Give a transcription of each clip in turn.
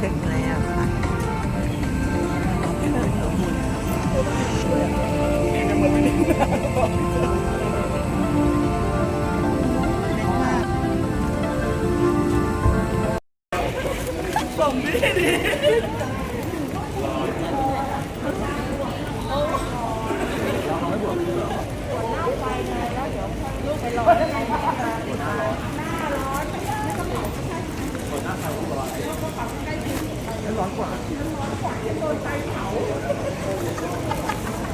ถึงแล้วค่ะส่งดีดี รั่งฝรั่งไม่ได้ผลไม้ไม่มีกระเป๋าลากซะหน่อย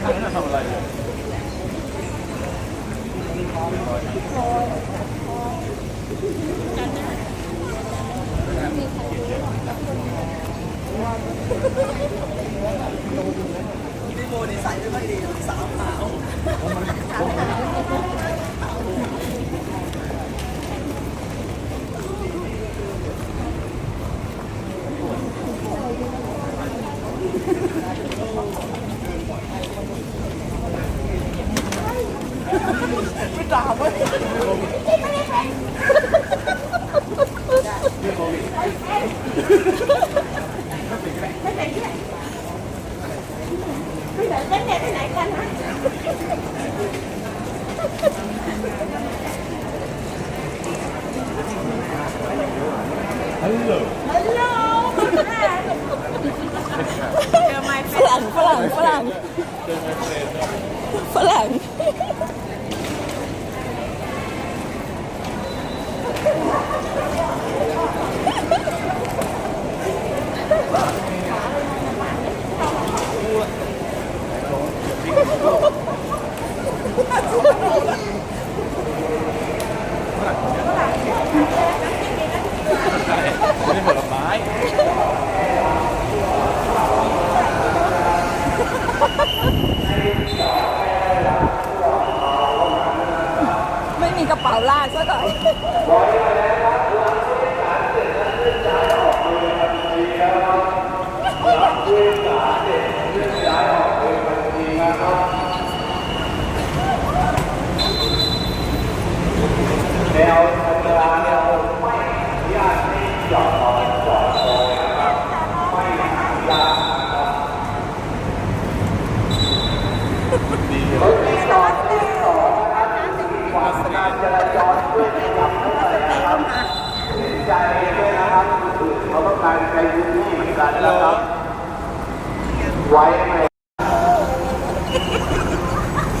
แนวธรรมดาเราไม่อนุญาให้จอดรอจอดรอนะครับไม่นุญาตนะครับรถที่จอดที่สองนะครับขวางการจราจรด้วยนะครั บให้หน่อยนะครับเห็นใจด้วยนะครับเขากซะหน่อนกันนะครับ ไว้ไหม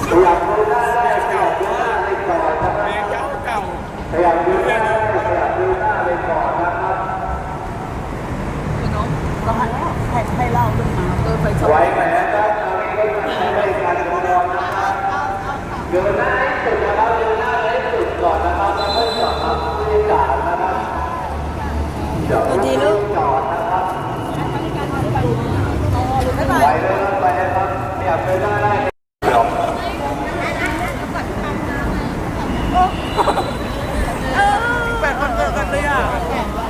ขยับเดินหน้าได้ขยับเดินหน้าได้ก่อนนะครับ เก่าเก่า ขยับดูหน้าขยับดูหน้าไปก่อนนะครับ ร้อนแล้วให้ให้เล่าขึ้นมาเออไฟช็อตไว้ไหมนะครับตอนนี้ก็ใช้บริการอุปกรณ์นะครับเดินหน้าให้สุดนะครับเดินหน้าให้สุดก่อนนะครับแล้วก็จอดรับผู้โดยสารนะครับจอดรับผู้โดนะครับไว้เลยครับไปนะครับขยับเดินหน้ได้ครับ แปดวันเกิดกันเลยอะ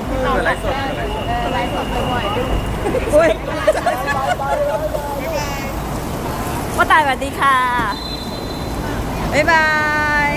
เกิดอะไรสดเกิดอะไรสด อุ้ย ว่าตายสวัสดีค่ะ บ๊ายบาย